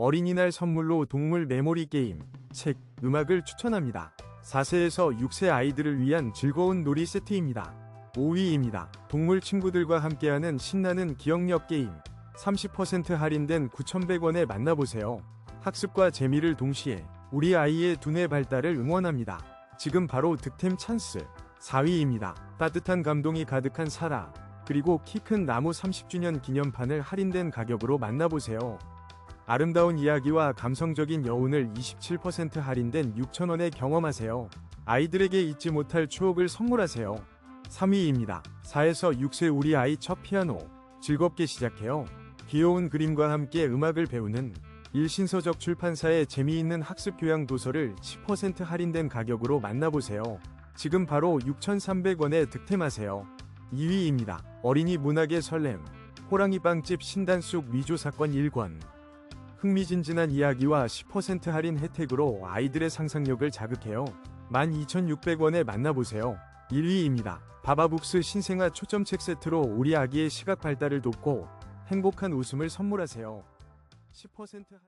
어린이날 선물로 동물 메모리 게임, 책, 음악을 추천합니다. 4세에서 6세 아이들을 위한 즐거운 놀이 세트입니다. 5위입니다. 동물 친구들과 함께하는 신나는 기억력 게임. 30% 할인된 9,100원에 만나보세요. 학습과 재미를 동시에 우리 아이의 두뇌 발달을 응원합니다. 지금 바로 득템 찬스. 4위입니다. 따뜻한 감동이 가득한 사라. 그리고 키 큰 나무 30주년 기념판을 할인된 가격으로 만나보세요. 아름다운 이야기와 감성적인 여운을 27% 할인된 6,000원에 경험하세요. 아이들에게 잊지 못할 추억을 선물하세요. 3위입니다. 4에서 6세 우리 아이 첫 피아노. 즐겁게 시작해요. 귀여운 그림과 함께 음악을 배우는 일신서적 출판사의 재미있는 학습 교양 도서를 10% 할인된 가격으로 만나보세요. 지금 바로 6,300원에 득템하세요. 2위입니다. 어린이 문학의 설렘. 호랑이 빵집 신단속 위조 사건 1권. 흥미진진한 이야기와 10% 할인 혜택으로 아이들의 상상력을 자극해요. 12,600원에 만나보세요. 1위입니다. 바바북스 신생아 초점책 세트로 우리 아기의 시각 발달을 돕고 행복한 웃음을 선물하세요. 10% 할-